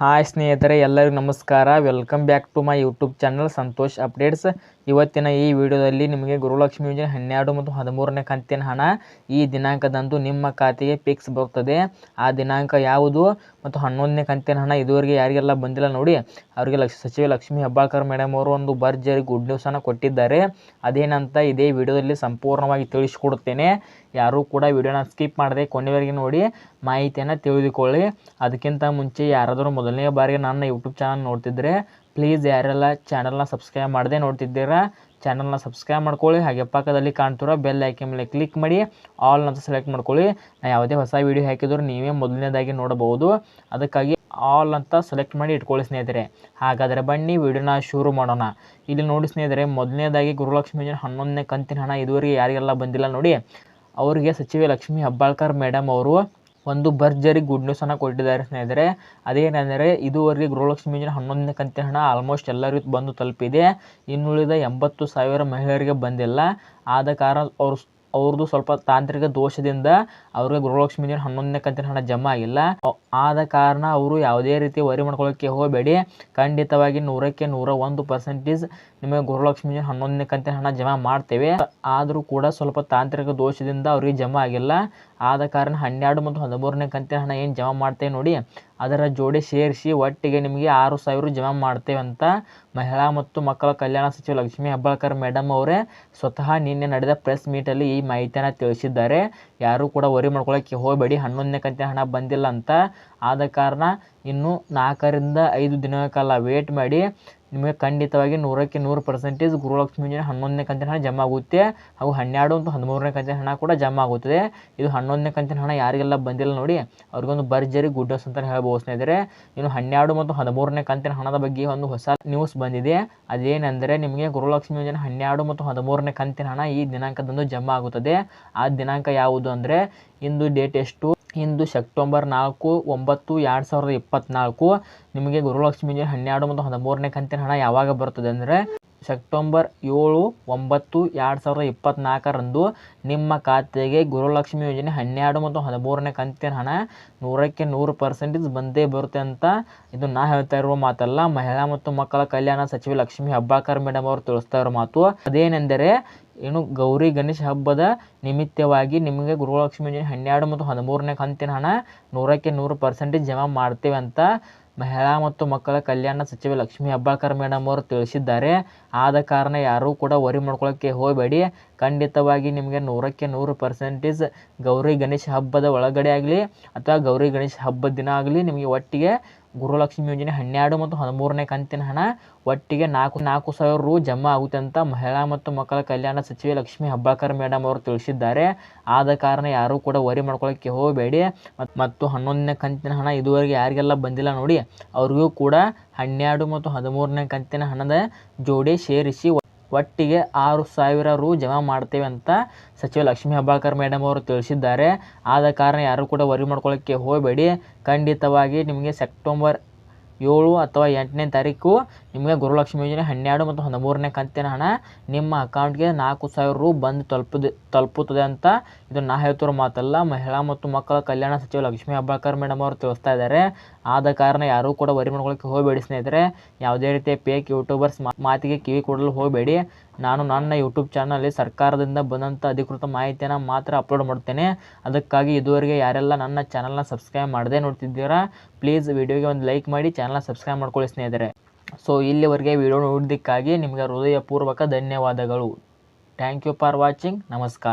Hi ಸ್ನೇಹಿತರೆ, ಎಲ್ಲರಿಗೂ ನಮಸ್ಕಾರ. Welcome back to my YouTube channel Santhosh updates ಇವತ್ತಿನ ಈ ವಿಡಿಯೋದಲ್ಲಿ ನಿಮಗೆ ಗುರುಲಕ್ಷ್ಮಿ ಯೋಜನೆ ಹನ್ನೆರಡು ಮತ್ತು ಹದಿಮೂರನೇ ಕಂತಿನ ಹಣ ಈ ದಿನಾಂಕದಂದು ನಿಮ್ಮ ಖಾತೆಗೆ ಫಿಕ್ಸ್ ಬರ್ತದೆ. ಆ ದಿನಾಂಕ ಯಾವುದು ಮತ್ತು ಹನ್ನೊಂದನೇ ಕಂತಿನ ಹಣ ಇದುವರೆಗೆ ಯಾರಿಗೆಲ್ಲ ಬಂದಿಲ್ಲ ನೋಡಿ, ಅವರಿಗೆ ಲಕ್ಷ ಸಚಿವ ಲಕ್ಷ್ಮೀ ಹೆಬ್ಬಾಳ್ಕರ್ ಮೇಡಮ್ ಅವರು ಒಂದು ಭರ್ಜರಿ ಗುಡ್ ನ್ಯೂಸನ್ನು ಕೊಟ್ಟಿದ್ದಾರೆ. ಅದೇನಂತ ಇದೇ ವಿಡಿಯೋದಲ್ಲಿ ಸಂಪೂರ್ಣವಾಗಿ ತಿಳಿಸ್ಕೊಡುತ್ತೇನೆ ಯಾರೂ ಕೂಡ ವಿಡಿಯೋನ ಸ್ಕಿಪ್ ಮಾಡದೆ ಕೊನೆವರೆಗೆ ನೋಡಿ. ಮಾಹಿತಿಯನ್ನು ತಿಳಿದುಕೊಳ್ಳಿ. ಅದಕ್ಕಿಂತ ಮುಂಚೆ ಯಾರಾದರೂ ಮೊದಲನೇ ಬಾರಿಗೆ ನನ್ನ ಯೂಟ್ಯೂಬ್ ಚಾನಲ್ ನೋಡ್ತಿದ್ರೆ ಪ್ಲೀಸ್ ಯಾರೆಲ್ಲ ಚಾನಲ್ನ ಸಬ್ಸ್ಕ್ರೈಬ್ ಮಾಡದೆ ನೋಡ್ತಿದ್ದೀರಾ ಚಾನಲ್ನ ಸಬ್ಸ್ಕ್ರೈಬ್ ಮಾಡ್ಕೊಳ್ಳಿ. ಹಾಗೆ ಪಕ್ಕದಲ್ಲಿ ಕಾಣ್ತಿರೋ ಬೆಲ್ ಐಕೆ ಮೇಲೆ ಕ್ಲಿಕ್ ಮಾಡಿ ಆಲ್ ಅಂತ ಸೆಲೆಕ್ಟ್ ಮಾಡ್ಕೊಳ್ಳಿ. ನಾ ಯಾವುದೇ ಹೊಸ ವೀಡಿಯೋ ಹಾಕಿದ್ರು ನೀವೇ ಮೊದಲನೇದಾಗಿ ನೋಡಬಹುದು. ಅದಕ್ಕಾಗಿ ಆಲ್ ಅಂತ ಸೆಲೆಕ್ಟ್ ಮಾಡಿ ಇಟ್ಕೊಳ್ಳಿ ಸ್ನೇಹಿತರೆ. ಹಾಗಾದರೆ ಬನ್ನಿ ವಿಡಿಯೋನ ಶುರು ಮಾಡೋಣ. ಇಲ್ಲಿ ನೋಡಿ ಸ್ನೇಹಿತರೆ, ಮೊದಲನೇದಾಗಿ ಗುರುಲಕ್ಷ್ಮಿ ಯೋಜನೆ ಹನ್ನೊಂದನೇ ಕಂತಿನ ಹಣ ಇದುವರೆಗೆ ಯಾರಿಗೆಲ್ಲ ಬಂದಿಲ್ಲ ನೋಡಿ. ಅವರಿಗೆ ಸಚಿವೆ ಲಕ್ಷ್ಮೀ ಹೆಬ್ಬಾಳ್ಕರ್ ಮೇಡಮ್ ಅವರು ಒಂದು ಭರ್ಜರಿ ಗುಡ್ ನ್ಯೂಸನ್ನು ಕೊಟ್ಟಿದ್ದಾರೆ ಸ್ನೇಹಿತರೆ. ಅದೇನೆಂದರೆ ಇದುವರೆಗೆ ಗೃಹಲಕ್ಷ್ಮಿ ಯೋಜನೆ ಹನ್ನೊಂದನೇ ಕಂತಿನ ಹಣ ಆಲ್ಮೋಸ್ಟ್ ಎಲ್ಲರಿಗೂ ಬಂದು ತಲುಪಿದೆ. ಇನ್ನುಳಿದ ಎಂಬತ್ತು ಸಾವಿರ ಮಹಿಳೆಯರಿಗೆ ಬಂದಿಲ್ಲ. ಆದ ಕಾರಣ ಅವರು ಅವ್ರದ್ದು ಸ್ವಲ್ಪ ತಾಂತ್ರಿಕ ದೋಷದಿಂದ ಅವ್ರಿಗೆ ಗೃಹಲಕ್ಷ್ಮಿ ಯೋಜನೆ ಹನ್ನೊಂದನೇ ಕಂತಿನ ಹಣ ಜಮಾ ಆಗಿಲ್ಲ. ಆದ ಕಾರಣ ಅವರು ಯಾವುದೇ ರೀತಿ ವರಿ ಮಾಡ್ಕೊಳ್ಳೋಕ್ಕೆ ಹೋಗಬೇಡಿ. ಖಂಡಿತವಾಗಿ ನೂರಕ್ಕೆ ನೂರ ಒಂದು ಪರ್ಸೆಂಟೇಜ್ ನಿಮಗೆ ಗೃಹಲಕ್ಷ್ಮಿ ಯೋಜನೆ ಹನ್ನೊಂದನೇ ಕಂತಿನ ಹಣ ಜಮಾ ಮಾಡ್ತೇವೆ. ಆದರೂ ಕೂಡ ಸ್ವಲ್ಪ ತಾಂತ್ರಿಕ ದೋಷದಿಂದ ಅವ್ರಿಗೆ ಜಮಾ ಆಗಿಲ್ಲ. ಆದ ಕಾರಣ ಹನ್ನೆರಡು ಮತ್ತು ಹದಿಮೂರನೇ ಕಂತಿನ ಹಣ ಏನು ಜಮಾ ಮಾಡ್ತೇವೆ ನೋಡಿ, ಅದರ ಜೋಡಿ ಸೇರಿಸಿ ಒಟ್ಟಿಗೆ ನಿಮಗೆ ಆರು ಸಾವಿರ ಜಮಾ ಮಾಡ್ತೇವೆ ಅಂತ ಮಹಿಳಾ ಮತ್ತು ಮಕ್ಕಳ ಕಲ್ಯಾಣ ಸಚಿವ ಲಕ್ಷ್ಮೀ ಹೆಬ್ಬಾಳ್ಕರ್ ಮೇಡಮ್ ಅವರೇ ಸ್ವತಃ ನಿನ್ನೆ ನಡೆದ ಪ್ರೆಸ್ ಮೀಟಲ್ಲಿ ಈ ಮಾಹಿತಿಯನ್ನು ತಿಳಿಸಿದ್ದಾರೆ. ಯಾರೂ ಕೂಡ ವರಿ ಮಾಡ್ಕೊಳ್ಳೋಕ್ಕೆ ಹೋಗಬೇಡಿ, ಹನ್ನೊಂದನೇ ಕಂತಿನ ಹಣ ಬಂದಿಲ್ಲ ಅಂತ. ಆದ ಕಾರಣ ಇನ್ನು ನಾಲ್ಕರಿಂದ ಐದು ದಿನಗಳ ಕಾಲ ವೇಟ್ ಮಾಡಿ. ನಿಮಗೆ ಖಂಡಿತವಾಗಿ ನೂರಕ್ಕೆ ನೂರು ಪರ್ಸೆಂಟೇಜ್ ಗೃಹಲಕ್ಷ್ಮಿ ಯೋಜನೆ ಹನ್ನೊಂದನೇ ಕಂತಿನ ಹಣ ಜಮಾ ಆಗುತ್ತೆ. ಹಾಗೂ ಹನ್ನೆರಡು ಮತ್ತು ಹದಿಮೂರನೇ ಕಂತಿನ ಹಣ ಕೂಡ ಜಮಾ ಆಗುತ್ತದೆ. ಇದು ಹನ್ನೊಂದನೇ ಕಂತಿನ ಹಣ ಯಾರಿಗೆಲ್ಲ ಬಂದಿಲ್ಲ ನೋಡಿ, ಅವ್ರಿಗೊಂದು ಭರ್ಜರಿ ಗುಡ್ ನ್ಯೂಸ್ ಅಂತ ಹೇಳ್ಬೋದು ಸ್ನೇಹಿತರೆ. ಇನ್ನು ಹನ್ನೆರಡು ಮತ್ತು ಹದಿಮೂರನೇ ಕಂತಿನ ಹಣದ ಬಗ್ಗೆ ಒಂದು ಹೊಸ ನ್ಯೂಸ್ ಬಂದಿದೆ. ಅದೇನೆಂದರೆ ನಿಮಗೆ ಗೃಹಲಕ್ಷ್ಮಿ ಯೋಜನೆ ಹನ್ನೆರಡು ಮತ್ತು ಹದಿಮೂರನೇ ಕಂತಿನ ಹಣ ಈ ದಿನಾಂಕದಂದು ಜಮಾ ಆಗುತ್ತದೆ. ಆ ದಿನಾಂಕ ಯಾವುದು ಅಂದರೆ, ಇಂದು ಡೇಟ್ ಎಷ್ಟು? ಇಂದು ಸೆಪ್ಟೆಂಬರ್ ನಾಲ್ಕು, ಒಂಬತ್ತು, ಎರಡು ಸಾವಿರದ ಇಪ್ಪತ್ತ್ನಾಲ್ಕು ನಿಮಗೆ ಗುರುಲಕ್ಷ್ಮಿ ಯೋಜನೆ ಹನ್ನೆರಡು ಮತ್ತು ಹದಿಮೂರನೇ ಕಂತಿನ ಹಣ ಯಾವಾಗ ಬರ್ತದೆ ಅಂದರೆ ಸೆಪ್ಟೆಂಬರ್ ಏಳು, ಒಂಬತ್ತು, ಎರಡು ಸಾವಿರದ ಇಪ್ಪತ್ತ್ನಾಲ್ಕರಂದು ನಿಮ್ಮ ಖಾತೆಗೆ ಗುರುಲಕ್ಷ್ಮಿ ಯೋಜನೆ ಹನ್ನೆರಡು ಮತ್ತು ಹದಿಮೂರನೇ ಕಂತಿನ ಹಣ ನೂರಕ್ಕೆ ನೂರು ಪರ್ಸೆಂಟೇಜ್ ಬಂದೇ ಬರುತ್ತೆ ಅಂತ ಇದು ನಾ ಹೇಳ್ತಾ ಇರುವ ಮಾತಲ್ಲ. ಮಹಿಳಾ ಮತ್ತು ಮಕ್ಕಳ ಕಲ್ಯಾಣ ಸಚಿವೆ ಲಕ್ಷ್ಮೀ ಹಬ್ಬಾಕರ್ ಮೇಡಮ್ ಅವರು ತಿಳಿಸ್ತಾ ಇರೋ ಮಾತು ಅದೇನೆಂದರೆ ಏನು ಗೌರಿ ಗಣೇಶ ಹಬ್ಬದ ನಿಮಿತ್ತವಾಗಿ ನಿಮಗೆ ಗೃಹಲಕ್ಷ್ಮಿ ಯೋಜನೆ ಹನ್ನೆರಡು ಮತ್ತು ಹದಿಮೂರನೇ ಕಂತಿನ ಹಣ ನೂರಕ್ಕೆ ನೂರು ಪರ್ಸೆಂಟೇಜ್ ಜಮಾ ಮಾಡ್ತೇವೆ ಅಂತ ಮಹಿಳಾ ಮತ್ತು ಮಕ್ಕಳ ಕಲ್ಯಾಣ ಸಚಿವೆ ಲಕ್ಷ್ಮೀ ಹೆಬ್ಬಾಳ್ಕರ್ ಮೇಡಮ್ ಅವರು ತಿಳಿಸಿದ್ದಾರೆ. ಆದ ಕಾರಣ ಯಾರೂ ಕೂಡ ವರಿ ಮಾಡ್ಕೊಳ್ಳೋಕ್ಕೆ ಹೋಗಬೇಡಿ. ಖಂಡಿತವಾಗಿ ನಿಮಗೆ ನೂರಕ್ಕೆ ನೂರು ಪರ್ಸೆಂಟೇಜ್ ಗೌರಿ ಗಣೇಶ ಹಬ್ಬದ ಒಳಗಡೆ ಆಗಲಿ ಅಥವಾ ಗೌರಿ ಗಣೇಶ ಹಬ್ಬದ ದಿನ ಆಗಲಿ ನಿಮಗೆ ಒಟ್ಟಿಗೆ ಗುರುಲಕ್ಷ್ಮಿ ಯೋಜನೆ ಹನ್ನೆರಡು ಮತ್ತು ಹದಿಮೂರನೇ ಕಂತಿನ ಹಣ ಒಟ್ಟಿಗೆ ನಾಲ್ಕು ನಾಲ್ಕು ಸಾವಿರ ರು ಜಮಾ ಆಗುತ್ತೆ ಅಂತ ಮಹಿಳಾ ಮತ್ತು ಮಕ್ಕಳ ಕಲ್ಯಾಣ ಸಚಿವೆ ಲಕ್ಷ್ಮೀ ಹಬ್ಬಾಕರ್ ಮೇಡಮ್ ಅವರು ತಿಳಿಸಿದ್ದಾರೆ. ಆದ ಕಾರಣ ಯಾರೂ ಕೂಡ ವರಿ ಮಾಡ್ಕೊಳ್ಳೋಕ್ಕೆ ಹೋಗಬೇಡಿ. ಮತ್- ಮತ್ತು ಹನ್ನೊಂದನೇ ಕಂತಿನ ಹಣ ಇದುವರೆಗೆ ಯಾರಿಗೆಲ್ಲ ಬಂದಿಲ್ಲ ನೋಡಿ, ಅವ್ರಿಗೂ ಕೂಡ ಹನ್ನೆರಡು ಮತ್ತು ಹದಿಮೂರನೇ ಕಂತಿನ ಹಣದ ಜೋಡಿ ಸೇರಿಸಿ ಒಟ್ಟಿಗೆ ಆರು ಸಾವಿರ ರು ಜಮಾ ಮಾಡ್ತೇವೆ ಅಂತ ಸಚಿವ ಲಕ್ಷ್ಮೀ ಹೆಬ್ಬಾಳ್ಕರ್ ಮೇಡಮ್ ಅವರು ತಿಳಿಸಿದ್ದಾರೆ. ಆದ ಕಾರಣ ಯಾರೂ ಕೂಡ ವರಿ ಮಾಡ್ಕೊಳ್ಳೋಕ್ಕೆ ಹೋಗಬೇಡಿ. ಖಂಡಿತವಾಗಿ ನಿಮಗೆ ಸೆಪ್ಟೆಂಬರ್ ಏಳು ಅಥವಾ ಎಂಟನೇ ತಾರೀಕು ನಿಮಗೆ ಗುರುಲಕ್ಷ್ಮಿ ಯೋಜನೆ ಹನ್ನೆರಡು ಮತ್ತು ಹದಿಮೂರನೇ ಕಂತಿನ ಹಣ ನಿಮ್ಮ ಅಕೌಂಟ್ಗೆ ನಾಲ್ಕು ಸಾವಿರ ರು ಬಂದು ತಲುಪದೆ, ತಲುಪುತ್ತದೆ ಅಂತ ಇದು ನಾ ಹೇಳ್ತಿರೋ ಮಾತಲ್ಲ. ಮಹಿಳಾ ಮತ್ತು ಮಕ್ಕಳ ಕಲ್ಯಾಣ ಸಚಿವ ಲಕ್ಷ್ಮಿ ಹೆಬ್ಬಾಳ್ಕರ್ ಮೇಡಮ್ ಅವರು ತಿಳಿಸ್ತಾ ಇದ್ದಾರೆ. ಆದ ಕಾರಣ ಯಾರೂ ಕೂಡ ವರಿ ಮಾಡ್ಕೊಳ್ಳೋಕ್ಕೆ ಹೋಗಬೇಡಿ ಸ್ನೇಹಿತರೆ. ಯಾವುದೇ ರೀತಿಯ ಪೇಕ್ ಯೂಟ್ಯೂಬರ್ಸ್ ಮಾತಿಗೆ ಕಿವಿ ಕೊಡಲು ಹೋಗಬೇಡಿ. ನಾನು ನನ್ನ ಯೂಟ್ಯೂಬ್ ಚಾನಲಲ್ಲಿ ಸರ್ಕಾರದಿಂದ ಬಂದಂಥ ಅಧಿಕೃತ ಮಾಹಿತಿಯನ್ನು ಮಾತ್ರ ಅಪ್ಲೋಡ್ ಮಾಡ್ತೇನೆ ಅದಕ್ಕಾಗಿ ಇದುವರೆಗೆ ಯಾರೆಲ್ಲ ನನ್ನ ಚಾನಲ್ನ ಸಬ್ಸ್ಕ್ರೈಬ್ ಮಾಡದೇ ನೋಡ್ತಿದ್ದೀರಾ ಪ್ಲೀಸ್ ವಿಡಿಯೋಗೆ ಒಂದು ಲೈಕ್ ಮಾಡಿ ಚಾನಲ್ನ ಸಬ್ಸ್ಕ್ರೈಬ್ ಮಾಡ್ಕೊಳ್ಳಿ ಸ್ನೇಹಿತರೆ. ಸೊ ಇಲ್ಲಿವರೆಗೆ ವಿಡಿಯೋ ನೋಡಿದ್ದಕ್ಕಾಗಿ ನಿಮಗೆ ಹೃದಯಪೂರ್ವಕ ಧನ್ಯವಾದಗಳು. ಥ್ಯಾಂಕ್ ಯು ಫಾರ್ ವಾಚಿಂಗ್ ನಮಸ್ಕಾರ.